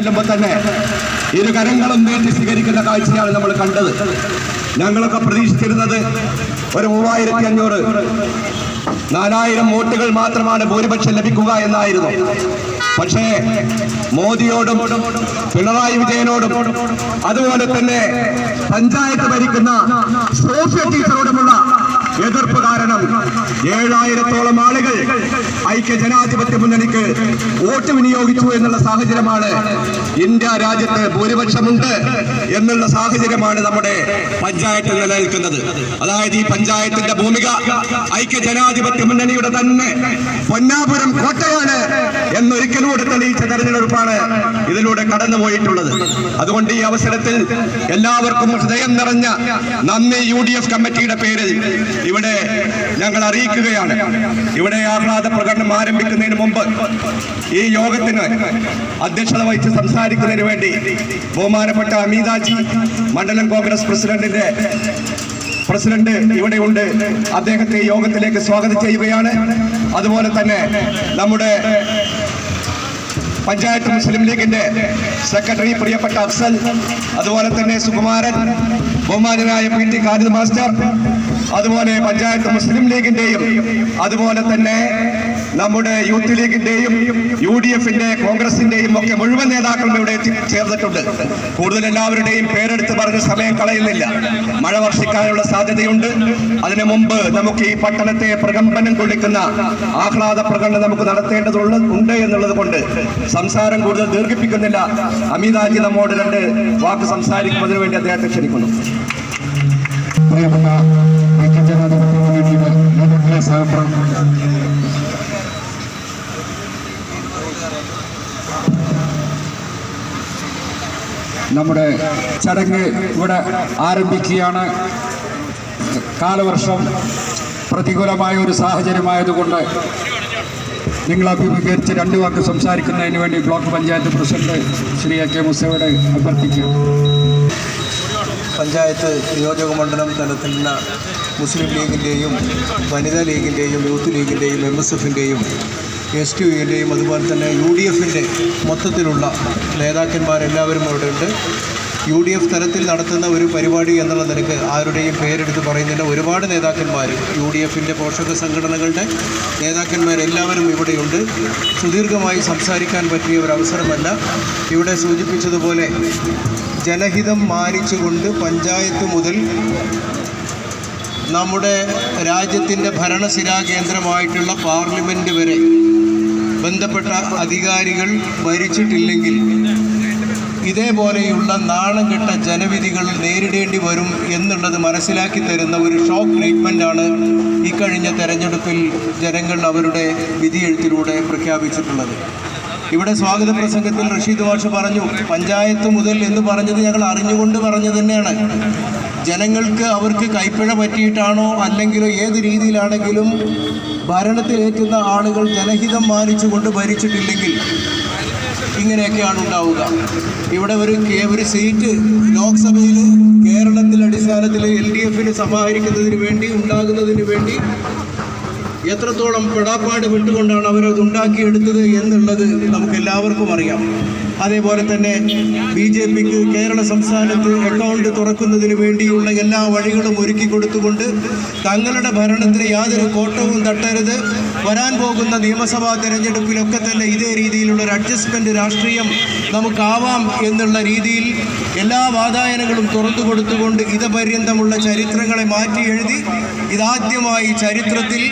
ചെല്ലുമ്പോൾ തന്നെ ഇരു കരങ്ങളും നീട്ടി സ്വീകരിക്കുന്ന കാഴ്ചയാണ് നമ്മൾ കണ്ടത്. ഞങ്ങളൊക്കെ പ്രതീക്ഷിച്ചിരുന്നത് ഒരു മൂവായിരത്തി അഞ്ഞൂറ് നാലായിരം വോട്ടുകൾ മാത്രമാണ് ഭൂരിപക്ഷം ലഭിക്കുക എന്നായിരുന്നു. പക്ഷേ മോദിയോടും പിണറായി വിജയനോടും അതുപോലെ തന്നെ പഞ്ചായത്ത് ഭരിക്കുന്ന സോഷ്യൽ ടീച്ചറോടുമുള്ള എതിർപ്പ് കാരണം ഏഴായിരത്തോളം ഐക്യ ജനാധിപത്യ മുന്നണിക്ക് വോട്ട് വിനിയോഗിച്ചു എന്നുള്ള സാഹചര്യമാണ് ഇന്ത്യ രാജ്യത്ത് ഭൂരിപക്ഷമുണ്ട് എന്നുള്ള സാഹചര്യമാണ് നമ്മുടെ പഞ്ചായത്ത് നിലനിൽക്കുന്നത്. അതായത് ഈ പഞ്ചായത്തിന്റെ ഭൂമിക ഐക്യ ജനാധിപത്യ മുന്നണിയുടെ തന്നെ പൊന്നാപുരം കോട്ടയാണ് എന്നൊരിക്കലൂടെ തെളിയിച്ച തെരഞ്ഞെടുപ്പാണ് ഇതിലൂടെ കടന്നുപോയിട്ടുള്ളത്. അതുകൊണ്ട് ഈ അവസരത്തിൽ എല്ലാവർക്കും ഹൃദയം നിറഞ്ഞ നന്ദി യു ഡി എഫ് കമ്മിറ്റിയുടെ പേരിൽ ഇവിടെ ഞങ്ങൾ അറിയിക്കുകയാണ്. ഇവിടെ ആഹ്ലാദ പ്രകടനം ആരംഭിക്കുന്നതിന് മുമ്പ് ഈ യോഗത്തിന് അധ്യക്ഷത വഹിച്ച് സംസാരിക്കുന്നതിന് വേണ്ടി ബഹുമാനപ്പെട്ട അമിതാജി മണ്ഡലം കോൺഗ്രസ് പ്രസിഡന്റിന്റെ പ്രസിഡന്റ് ഇവിടെയുണ്ട് അദ്ദേഹത്തെ യോഗത്തിലേക്ക് സ്വാഗതം ചെയ്യുകയാണ്. അതുപോലെ തന്നെ നമ്മുടെ പഞ്ചായത്ത് മുസ്ലിം ലീഗിന്റെ സെക്രട്ടറി പ്രിയപ്പെട്ട അഫ്സൽ അതുപോലെ തന്നെ സുകുമാരൻ ബഹുമാനായ പി ടി ഖാലിദ് മാസ്റ്റർ അതുപോലെ പഞ്ചായത്ത് മുസ്ലിം ലീഗിന്റെയും അതുപോലെ തന്നെ നമ്മുടെ യൂത്ത് ലീഗിന്റെയും യു ഡി എഫിന്റെ കോൺഗ്രസിന്റെയും ഒക്കെ മുഴുവൻ നേതാക്കളും ഇവിടെ ചേർന്നിട്ടുണ്ട്. കൂടുതൽ എല്ലാവരുടെയും പേരെടുത്ത് പറഞ്ഞ് സമയം കളയുന്നില്ല. മഴ വർഷിക്കാനുള്ള സാധ്യതയുണ്ട്. അതിനു മുമ്പ് നമുക്ക് ഈ പട്ടണത്തെ പ്രകമ്പനം കൊള്ളിക്കുന്ന ആഹ്ലാദ പ്രകടനം നമുക്ക് നടത്തേണ്ടതുള്ള ഉണ്ട് എന്നുള്ളത് കൊണ്ട് സംസാരം കൂടുതൽ ദീർഘിപ്പിക്കുന്നില്ല. അമിതാജി നമ്മോട് രണ്ട് വാക്ക് സംസാരിക്കുന്നതിന് വേണ്ടി അദ്ദേഹത്തെ ക്ഷണിക്കുന്നു. പ്രിയപ്പെട്ട ഐക്യജനാധിപത്യ മുന്നണിയുടെ നേതൃത്വ സഹപ്രവർത്തകർ നമ്മുടെ ചടങ്ങ് ഇവിടെ ആരംഭിക്കുകയാണ്. കാലവർഷം പ്രതികൂലമായ ഒരു സാഹചര്യമായതുകൊണ്ട് നിങ്ങൾ അഭിമുഖീകരിച്ച് രണ്ട് വാക്ക് സംസാരിക്കുന്നതിന് വേണ്ടി block panchayat president Sri A K മുസയോട് അഭ്യർത്ഥിക്കുക പഞ്ചായത്ത് നിയോജക മണ്ഡലം നിന്ന് മുസ്ലിം ലീഗിന്റെയും വനിതാ ലീഗിന്റെയും യൂത്ത് ലീഗിന്റെയും എം എസ് എഫിന്റെയും എസ് ടി യുവിന്റെയും അതുപോലെ തന്നെ യു ഡി എഫിന്റെ മൊത്തത്തിലുള്ള നേതാക്കന്മാരെല്ലാവരും അവിടെ ഉണ്ട്. യു ഡി എഫ് തലത്തിൽ നടത്തുന്ന ഒരു പരിപാടി എന്നുള്ള നിലയ്ക്ക് ആരുടെയും പേരെടുത്ത് പറയുന്നില്ല ഒരുപാട് നേതാക്കന്മാർ യു ഡി എഫിന്റെ പോഷക സംഘടനകളുടെ നേതാക്കന്മാരെല്ലാവരും ഇവിടെയുണ്ട്. സുദീർഘമായി സംസാരിക്കാൻ പറ്റിയ ഒരു അവസരമല്ല. ഇവിടെ സൂചിപ്പിച്ചതുപോലെ ജനഹിതം മാനിച്ചുകൊണ്ട് പഞ്ചായത്ത് മുതൽ നമ്മുടെ രാജ്യത്തിന്റെ ഭരണസിരാ കേന്ദ്രമായിട്ടുള്ള പാർലമെന്റ് വരെ ബന്ധപ്പെട്ട അധികാരികൾ ഭരിച്ചിട്ടില്ലെങ്കിൽ ഇതേപോലെയുള്ള നാണം കെട്ട ജനവിധികൾ നേരിടേണ്ടി വരും എന്നുള്ളത് മനസ്സിലാക്കി തരുന്ന ഒരു ഷോക്ക് ട്രീറ്റ്മെന്റാണ് ഇക്കഴിഞ്ഞ തെരഞ്ഞെടുപ്പിൽ ജനങ്ങൾ അവരുടെ വിധിയെഴുത്തിലൂടെ പ്രഖ്യാപിച്ചിട്ടുള്ളത്. ഇവിടെ സ്വാഗത പ്രസംഗത്തിൽ റഷീദ് മാഷ് പറഞ്ഞു പഞ്ചായത്ത് മുതൽ എന്ന് പറഞ്ഞത് ഞങ്ങൾ അറിഞ്ഞുകൊണ്ട് പറഞ്ഞു തന്നെയാണ്. ജനങ്ങൾക്ക് അവർക്ക് കൈപ്പിഴ പറ്റിയിട്ടാണോ അല്ലെങ്കിലോ ഏത് രീതിയിലാണെങ്കിലും ഭരണത്തിലേറ്റുന്ന ആളുകൾ ജനഹിതം മാനിച്ചുകൊണ്ട് ഭരിച്ചിട്ടില്ലെങ്കിൽ ഇങ്ങനെയൊക്കെയാണ് ഉണ്ടാവുക. ഇവിടെ ഒരു ഒരു സീറ്റ് ലോക്സഭയിൽ കേരളത്തിൽ അടിസ്ഥാനത്തിൽ എൽ ഡി എഫിന് സമാഹരിക്കുന്നതിന് വേണ്ടി ഉണ്ടാകുന്നതിന് വേണ്ടി എത്രത്തോളം പെടാപ്പാട് വിട്ടുകൊണ്ടാണ് അവരത് ഉണ്ടാക്കിയെടുത്തത് എന്നുള്ളത് നമുക്ക് എല്ലാവർക്കും അറിയാം. അതേപോലെ തന്നെ ബി ജെ പിക്ക് കേരള സംസ്ഥാനത്ത് അക്കൗണ്ട് തുറക്കുന്നതിന് വേണ്ടിയുള്ള എല്ലാ വഴികളും ഒരുക്കി കൊടുത്തുകൊണ്ട് തങ്ങളുടെ ഭരണത്തിന് യാതൊരു കോട്ടവും തട്ടരുത്. വരാൻ പോകുന്ന നിയമസഭാ തെരഞ്ഞെടുപ്പിലൊക്കെ തന്നെ ഇതേ രീതിയിലുള്ള ഒരു അഡ്ജസ്റ്റ്മെന്റ് രാഷ്ട്രീയം നമുക്കാവാം എന്നുള്ള രീതിയിൽ എല്ലാ വാതായനങ്ങളും തുറന്നു കൊടുത്തുകൊണ്ട് ഇതപര്യന്തമുള്ള ചരിത്രങ്ങളെ മാറ്റി എഴുതി ഇതാദ്യമായി ചരിത്രത്തിൽ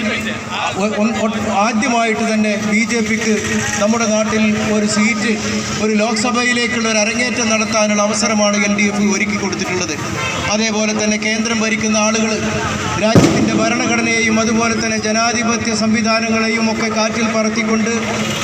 ആദ്യമായിട്ട് തന്നെ ബി ജെ പിക്ക് നമ്മുടെ നാട്ടിൽ ഒരു സീറ്റ് ഒരു ലോക്സഭയിലേക്കുള്ള ഒരു അരങ്ങേറ്റം നടത്താനുള്ള അവസരമാണ് എൽ ഡി എഫ് ഒരുക്കി കൊടുത്തിട്ടുള്ളത്. അതേപോലെ തന്നെ കേന്ദ്രം ഭരിക്കുന്ന ആളുകൾ രാജ്യത്തിന്റെ ഭരണഘടനയെയും അതുപോലെ തന്നെ ജനാധിപത്യ സംവിധാനങ്ങളെയും ഒക്കെ കാറ്റിൽ പറത്തിക്കൊണ്ട്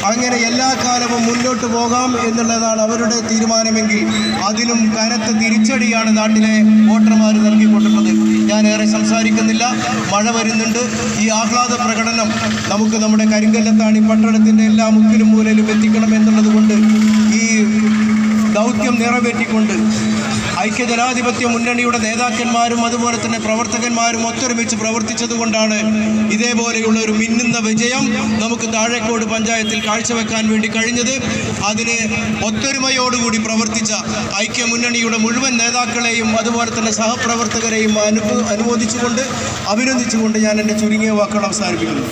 അങ്ങനെ എല്ലാ കാലവും മുന്നോട്ട് പോകാം എന്നുള്ളതാണ് അവരുടെ തീരുമാനമെങ്കിൽ അതിലും കനത്ത തിരിച്ചടിയാണ് നാട്ടിലെ വോട്ടർമാർ നൽകിക്കൊണ്ടുള്ളത് ഞാൻ ഏറെ സംസാരിക്കുന്നില്ല. മഴ വരുന്നുണ്ട്. ഈ ആഹ്ലാദ പ്രകടനം നമുക്ക് നമ്മുടെ കരിങ്കല്ലത്താണി പട്ടണത്തിന്റെ എല്ലാ മുക്കിലും മൂലയിലും എത്തിക്കണം എന്നുള്ളത് കൊണ്ട് ഈ ദൗത്യം നിറവേറ്റിക്കൊണ്ട് ഐക്യജനാധിപത്യ മുന്നണിയുടെ നേതാക്കന്മാരും അതുപോലെ തന്നെ പ്രവർത്തകന്മാരും ഒത്തൊരുമിച്ച് പ്രവർത്തിച്ചതുകൊണ്ടാണ് ഇതേപോലെയുള്ള ഒരു മിന്നുന്ന വിജയം നമുക്ക് താഴേക്കോട് പഞ്ചായത്തിൽ കാഴ്ചവെക്കാൻ വേണ്ടി കഴിഞ്ഞത്. അതിന് ഒത്തൊരുമയോടുകൂടി പ്രവർത്തിച്ച ഐക്യ മുന്നണിയുടെ മുഴുവൻ നേതാക്കളെയും അതുപോലെ തന്നെ സഹപ്രവർത്തകരെയും അനു അനുമോദിച്ചുകൊണ്ട് അഭിനന്ദിച്ചുകൊണ്ട് ഞാൻ എന്റെ ചുരുങ്ങിയ വാക്കുകൾ അവസാനിപ്പിക്കുന്നു.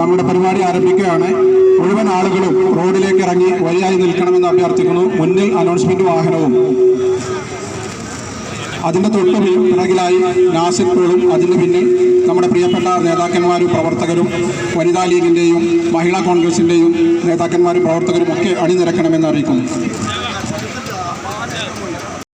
നമ്മുടെ പരിപാടി ആരംഭിക്കുകയാണ്. മുഴുവൻ ഇറങ്ങി വഴിയായി നിൽക്കണമെന്ന് അഭ്യർത്ഥിക്കുന്നു. മുന്നിൽ അനൗൺസ്മെന്റ് വാഹനവും. അതിന്റെ തൊട്ട് പിറകിലായി നാസിക്കുകളും അതിന് പിന്നിൽ നമ്മുടെ പ്രിയപ്പെട്ട നേതാക്കന്മാരും പ്രവർത്തകരും വനിതാ ലീഗിന്റെയും മഹിളാ കോൺഗ്രസിന്റെയും നേതാക്കന്മാരും പ്രവർത്തകരും ഒക്കെ അണിനിരക്കണമെന്ന് അറിയിക്കുന്നു.